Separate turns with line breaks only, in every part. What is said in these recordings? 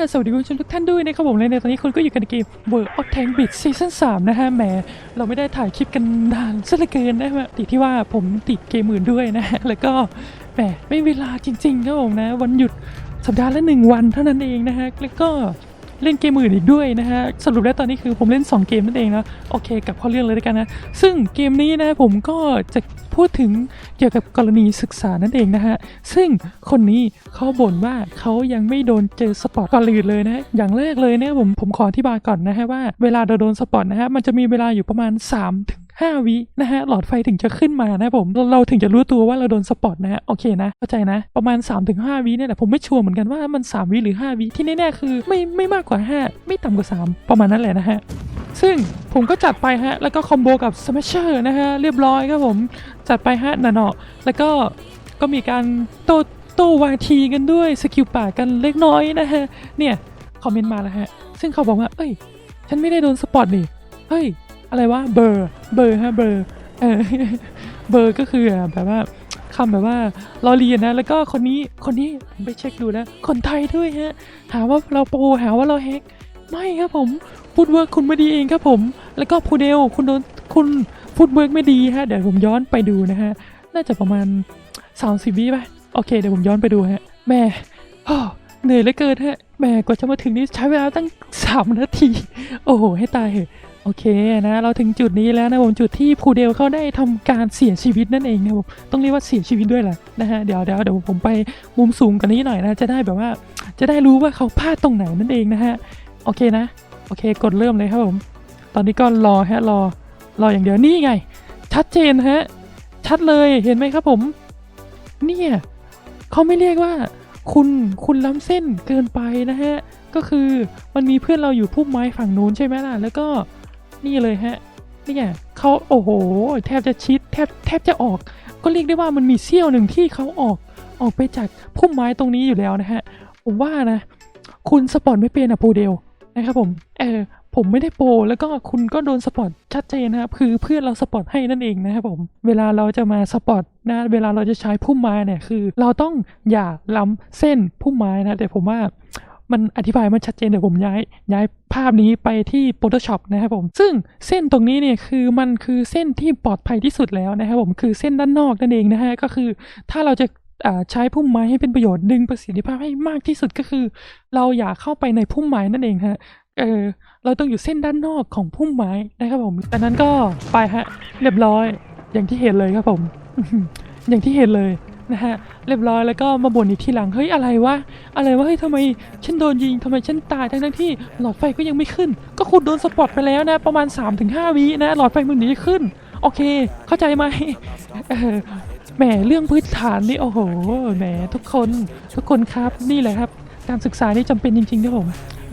สวัสดีคุณผู้ชมทุกท่านด้วยนะครับผมเลยในตอนนี้คุณก็อยู่กันในเกม World of Tank Beat Season 3 นะฮะแหมเราไม่ได้ถ่ายคลิปกันนานซะเหลือเกินนะฮะติดที่ว่าผมติดเกมอื่นด้วยนะฮะแล้วก็แหมไม่เวลาจริงๆครับผมนะ วันหยุดสัปดาห์ละหนึ่งวันเท่านั้นเองนะฮะแล้วก็ เล่นเกมอื่นอีกด้วยนะฮะสรุปแล้วตอนนี้คือผมเล่น 2 เกมนั่นเองนะโอเคกับข้อเรื่องเลยด้วยกันนะ ซึ่งเกมนี้นะผมก็จะพูดถึงเกี่ยวกับกรณีศึกษานั่นเองนะฮะซึ่งคนนี้เขาบ่นว่าเขายังไม่โดนเจอสปอตก่อนอื่นเลยนะอย่างแรกเลยเนี่ยผมผมขออธิบายก่อนนะฮะว่าเวลาเราโดนสปอตนะฮะมันจะมีเวลาอยู่ประมาณ3ถึง 5วินะฮะหลอดไฟถึงจะขึ้นมานะผมเราเราถึงจะรู้ตัวว่าเราโดนสปอตนะฮะโอเคนะเข้าใจนะ ประมาณ3ถึง5วิเนี่ยแหละผมไม่ชัวร์เหมือนกันว่ามัน 3วิหรือ 5วิที่แน่ๆคือไม่ไม่มากกว่า 5 ไม่ต่ำกว่า 3 ประมาณนั้นแหละนะฮะซึ่งผมก็จัดไปฮะ แล้วก็คอมโบกับ Smasher นะฮะ เรียบร้อยครับผม จัดไปฮะนาเนาะแล้วก็ก็มีการโตโตวาทีกันด้วย สกิลป่ากันเล็กน้อยนะฮะ เนี่ย คอมเมนต์มาแล้วฮะ ซึ่งเขาบอกว่า เอ้ย ฉันไม่ได้โดนสปอตนี่เฮ้ย อะไรวะเบอร์เบอร์ฮะเบอร์เออเบอร์ก็คือแบบว่าคำแบบว่าลอเลียนนะ แล้วก็คนนี้คนนี้ผมไปเช็คดูนะ คนไทยด้วยฮะหาว่าเราโปรหาว่าเราแฮกไม่ครับผมฟุตเวิร์กคุณไม่ดีเองครับผม แล้วก็พูเดลคุณโดนคุณฟุตเวิร์กไม่ดีฮะเดี๋ยวผมย้อนไปดูนะฮะน่าจะประมาณ30วิป่ะโอเคเดี๋ยวผมย้อนไปดูฮะแม่อ้อเหนื่อยเหลือเกินฮะแม่กว่าจะมาถึงนี่ใช้เวลาตั้ง3นาที โอ้โหให้ตายเหอะ โอเคนะเราถึงจุดนี้แล้วนะผมจุดที่พูเดลเขาได้ทำการเสียชีวิตนั่นเองนะผมต้องเรียกว่าเสียชีวิตด้วยแหละนะฮะเดี๋ยวเดี๋ยวเดี๋ยวผมไปมุมสูงกว่านี้หน่อยนะจะได้แบบว่าจะได้รู้ว่าเขาพลาดตรงไหนนั่นเองนะฮะโอเคนะโอเคกดเริ่มเลยครับผม ตอนนี้ก็รอฮะรอรออย่างเดียวนี่ไง ชัดเจนฮะชัดเลยเห็นไหมครับผม เนี่ยเขาไม่เรียกว่า คุณคุณล้ำเส้นเกินไปนะฮะก็คือมันมีเพื่อนเราอยู่พุ่มไม้ฝั่งนู้นใช่ไหมล่ะ แล้วก็ นี่เลยฮะเนี่ยเขาโอ้โห แทบจะชิดแทบแทบจะออก ก็เรียกได้ว่ามันมีเสี้ยวหนึ่งที่เขาออกออกไปจากพุ่มไม้ตรงนี้อยู่แล้วนะฮะผมว่านะ คุณสปอร์ตไม่เป็นอะโปเดลนะครับผมเออผมไม่ได้โปรแล้วก็คุณก็โดนสปอร์ตชัดเจนนะครับคือเพื่อนเราสปอร์ตให้นั่นเองนะครับผม เวลาเราจะมาสปอร์ตนะ เวลาเราจะใช้พุ่มไม้เนี่ยคือ เราต้องอย่าล้ำเส้นพุ่มไม้นะ แต่ผมว่า มันอธิบายมันชัดเจนเดี๋ยวผมย้าย ย้ายภาพนี้ไปที่ Photoshop นะครับผม ซึ่งเส้นตรงนี้เนี่ยคือมันคือเส้นที่ปลอดภัยที่สุดแล้วนะครับผมคือเส้นด้านนอกนั่นเองนะฮะก็คือถ้าเราจะใช้พุ่มไม้ให้เป็นประโยชน์ดึงประสิทธิภาพให้มากที่สุดก็คือ เราอย่าเข้าไปในพุ่มไม้นั่นเองฮะเออเราต้องอยู่เส้นด้านนอกของพุ่มไม้นะครับผมดังนั้นก็ไปฮะเรียบร้อยอย่างที่เห็นเลยครับผม อย่างที่เห็นเลย นะฮะเรียบร้อยแล้วก็มาบ่นอีกทีหลังเฮ้ยอะไรวะอะไรวะเฮ้ยทำไมฉันโดนยิงทำไมฉันตายทั้งทั้งที่หลอดไฟก็ยังไม่ขึ้น ก็คุณโดนสปอตไปแล้วนะประมาณ 3-5วินะหลอดไฟมึงหนีขึ้น โอเค เข้าใจไหมแหมเรื่องพื้นฐานนี่โอ้โหแหมทุกคนทุกคนครับนี่แหละครับ การศึกษานี่จำเป็นจริงๆนะผม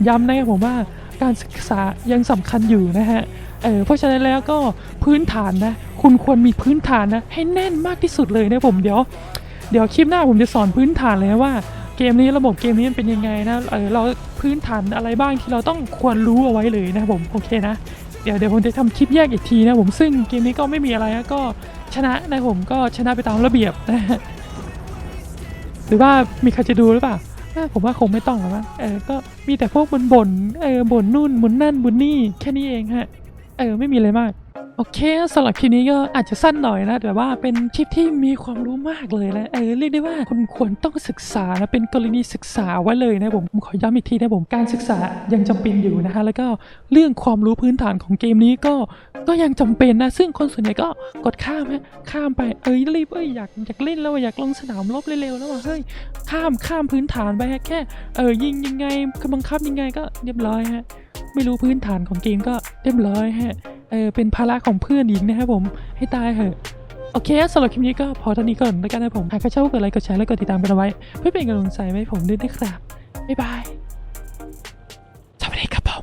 ย้ำนะครับผมว่าการศึกษายังสำคัญอยู่นะฮะเออเพราะฉะนั้นแล้วก็พื้นฐานนะ คุณควรมีพื้นฐานนะ ให้แน่นมากที่สุดเลยนะผมเดี๋ยว เดี๋ยวคลิปหน้าผมจะสอนพื้นฐานเลยว่าเกมนี้ระบบเกมนี้มันเป็นยังไงนะเออเราพื้นฐานอะไรบ้างที่เราต้องควรรู้เอาไว้เลยนะผมโอเคนะเดี๋ยวเดี๋ยวผมจะทำคลิปแยกอีกทีนะผมซึ่งเกมนี้ก็ไม่มีอะไรนะก็ชนะนะผมก็ชนะไปตามระเบียบนะหรือว่ามีใครจะดูหรือเปล่าผมว่าคงไม่ต้องหรอกมั้งเออก็มีแต่พวกบ่นบ่นเออบ่นนู่นบ่นนั่นบ่นนี่แค่นี้เองฮะเออไม่มีอะไรมาก โอเคสำหรับคลิปนี้ก็อาจจะสั้นหน่อยนะ แต่ว่าเป็นคลิปที่มีความรู้มากเลยนะเออเรียกได้ว่าคุณควรต้องศึกษานะเป็นกรณีศึกษาไว้เลยนะผมผมขอย้ำอีกทีนะผมการศึกษายังจำเป็นอยู่นะฮะแล้วก็เรื่องความรู้พื้นฐานของเกมนี้ก็ก็ยังจำเป็นนะ ซึ่งคนส่วนใหญ่ก็กดข้ามฮะข้ามไปเอ้ยรีบเอ้ยอยากอยากเล่นแล้วอยากลงสนามรบเร็วๆแล้วว่ะเฮ้ยข้ามข้ามพื้นฐานไปฮะแค่เออยิงยังไงบังคับยังไงก็เรียบร้อยฮะไม่รู้พื้นฐานของเกมก็เรียบร้อยฮะ เออเป็นภาระของเพื่อนอีกนะครับผมให้ตายเหอะโอเคสำหรับคลิปนี้ก็พอเท่านี้ก่อนแล้วกันนะผมหากชอบก็กดไลค์กดแชร์และกดติดตามกันเอาไว้ เพื่อเป็นกำลังใจให้ผมด้วยนะครับบ๊ายบาย